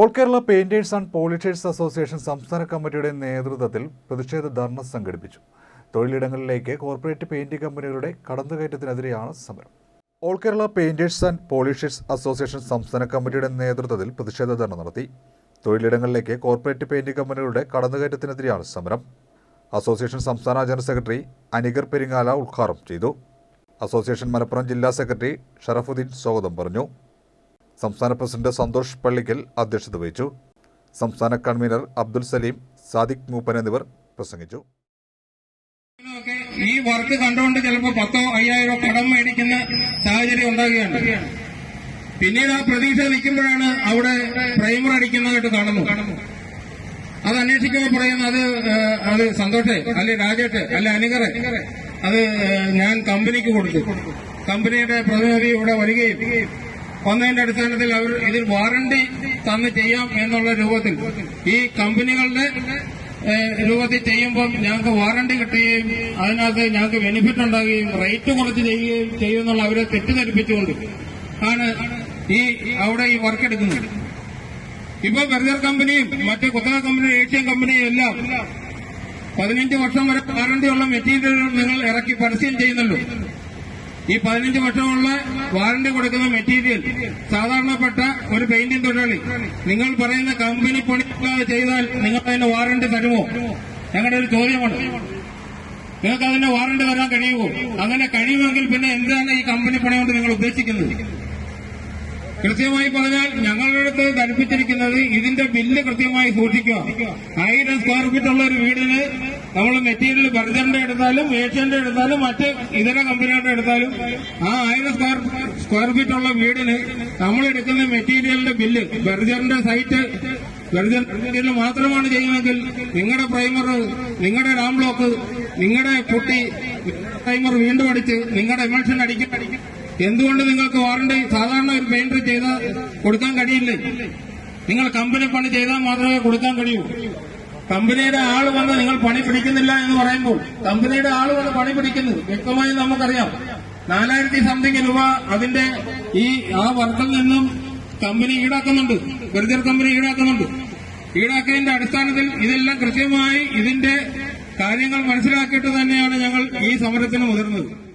All Kerala painters and polishers association സംസ്ഥാന കമ്മിറ്റിയുടെ നേതൃത്വത്തിൽ പ്രതിഷേധ ധർണ സംഘടിപ്പിച്ചു. തൊഴിലിടങ്ങളിലേക്ക് കോർപ്പറേറ്റ് പെയിന്റ് കമ്പനികളുടെ കടന്നുകയറ്റത്തിനെതിരെയാണ് സമരം. All Kerala painters and polishers association സംസ്ഥാന കമ്മിറ്റിയുടെ നേതൃത്വത്തിൽ പ്രതിഷേധ ധർണ നടത്തി. തൊഴിലിടങ്ങളിലേക്ക് കോർപ്പറേറ്റ് പെയിന്റ് കമ്പനികളുടെ കടന്നുകയറ്റത്തിനെതിരെയാണ് സമരം. അസോസിയേഷൻ സംസ്ഥാന ജനറൽ സെക്രട്ടറി അനിഗർ പെരിങ്ങാല ഉദ്ഘാടനം ചെയ്തു. അസോസിയേഷൻ മലപ്പുറം ജില്ലാ സെക്രട്ടറി ഷറഫുദ്ദീൻ സ്വാഗതം പറഞ്ഞു. സംസ്ഥാന പ്രസിഡന്റ് സന്തോഷ് പള്ളിക്കൽ അധ്യക്ഷത വഹിച്ചു. സംസ്ഥാന കൺവീനർ അബ്ദുൽ സലീം സാദിഖ് മൂപ്പൻ എന്നിവർ പ്രസംഗിച്ചു. ഈ വർക്ക് കണ്ടുകൊണ്ട് ചിലപ്പോൾ പത്തോ അയ്യായിരോ കടം മേടിക്കുന്ന സാഹചര്യം ഉണ്ടാകുകയാണ്. പിന്നീട് ആ പ്രതീക്ഷ നിൽക്കുമ്പോഴാണ് അവിടെ പ്രൈമർ അടിക്കുന്നതായിട്ട് കാണുന്നു അത് അന്വേഷിക്കുമ്പോൾ പറയുന്നു അത് അത് സന്തോഷേ അല്ലെ രാജേഷ് അല്ലെ അനികറെ അത് ഞാൻ കമ്പനിക്ക് കൊടുത്തു. കമ്പനിയുടെ പ്രതിനിധി ഇവിടെ വരികയും വന്നതിന്റെ അടിസ്ഥാനത്തിൽ അവർ ഇതിൽ വാറണ്ടി തന്ന് ചെയ്യാം എന്നുള്ള രൂപത്തിൽ. ഈ കമ്പനികളുടെ രൂപത്തിൽ ചെയ്യുമ്പോൾ ഞങ്ങൾക്ക് വാറണ്ടി കിട്ടുകയും അതിനകത്ത് ഞങ്ങൾക്ക് ബെനിഫിറ്റ് ഉണ്ടാകുകയും റേറ്റ് കുറച്ച് ചെയ്യുകയും ചെയ്യുമെന്നുള്ള അവരെ തെറ്റിദ്ധരിപ്പിച്ചുകൊണ്ട് ആണ് ഈ അവിടെ ഈ വർക്ക് എടുക്കുന്നത്. ഇപ്പൊ ബർഗർ കമ്പനിയും മറ്റ് കുത്തക കമ്പനിയും ഏഷ്യൻ കമ്പനിയും എല്ലാം പതിനഞ്ച് വർഷം വരെ വാറണ്ടിയുള്ള മെറ്റീരിയലുകൾ നിങ്ങൾ ഇറക്കി പരസ്യം ചെയ്യുന്നല്ലോ ഈ പതിനഞ്ച് വർഷമുള്ള വാറണ്ടി കൊടുക്കുന്ന മെറ്റീരിയൽ സാധാരണപ്പെട്ട ഒരു പെയിന്റിംഗ് തൊഴിലാളി. നിങ്ങൾ പറയുന്ന കമ്പനി പണിക്കാതെ ചെയ്താൽ നിങ്ങൾ അതിന് വാറണ്ടി തരുമോ? ഞങ്ങളുടെ ഒരു ചോദ്യമാണ് നിങ്ങൾക്ക് അതിന് വാറണ്ടി തരാൻ കഴിയുമോ? അങ്ങനെ കഴിയുമെങ്കിൽ പിന്നെ എന്താണ് ഈ കമ്പനി പണി കൊണ്ട് നിങ്ങൾ ഉദ്ദേശിക്കുന്നത്? കൃത്യമായി പറഞ്ഞാൽ ഞങ്ങളുടെ അടുത്ത് ധരിപ്പിച്ചിരിക്കുന്നത് ഇതിന്റെ ബില്ല് കൃത്യമായി സൂക്ഷിക്കുക. ആയിരം സ്ക്വയർ ഫീറ്റ് ഉള്ള ഒരു വീടിന് നമ്മൾ മെറ്റീരിയൽ ബർജറിന്റെ എടുത്താലും ഏഷ്യന്റെ എടുത്താലും മറ്റ് ഇതര കമ്പനികളുടെ എടുത്താലും ആ ആയിരം സ്ക്വയർ സ്ക്വയർ ഫീറ്റ് ഉള്ള വീടിന് നമ്മൾ എടുക്കുന്ന മെറ്റീരിയലിന്റെ ബില്ല് ബർജറിന്റെ സൈറ്റ് ബർജർ മെറ്റീരിയൽ മാത്രമാണ് ചെയ്യുന്നതെങ്കിൽ നിങ്ങളുടെ പ്രൈമർ നിങ്ങളുടെ റാം ബ്ലോക്ക് നിങ്ങളുടെ കുട്ടി പ്രൈമർ വീണ്ടും അടിച്ച് നിങ്ങളുടെ എമൽഷൻ അടിക്കും. എന്തുകൊണ്ട് നിങ്ങൾക്ക് വാറണ്ടി സാധാരണ ഒരു പെയിന്റർ ചെയ്ത കൊടുക്കാൻ കഴിയില്ലേ? നിങ്ങൾ കമ്പനി പണി ചെയ്താൽ മാത്രമേ കൊടുക്കാൻ കഴിയൂ. കമ്പനിയുടെ ആൾ വന്ന് നിങ്ങൾ പണി പിടിക്കുന്നില്ല എന്ന് പറയുമ്പോൾ കമ്പനിയുടെ ആൾ വന്ന് പണി പിടിക്കുന്നു വ്യക്തമായി നമുക്കറിയാം. നാലായിരത്തി സംതിങ് രൂപ അതിന്റെ ഈ ആ വർക്കിൽ നിന്നും കമ്പനി ഈടാക്കുന്നുണ്ട്. ബർജർ കമ്പനി ഈടാക്കുന്നുണ്ട്. ഈടാക്കിയതിന്റെ അടിസ്ഥാനത്തിൽ ഇതെല്ലാം കൃത്യമായി ഇതിന്റെ കാര്യങ്ങൾ മനസ്സിലാക്കിയിട്ട് തന്നെയാണ് ഞങ്ങൾ ഈ സമരത്തിന് മുതിർന്നത്.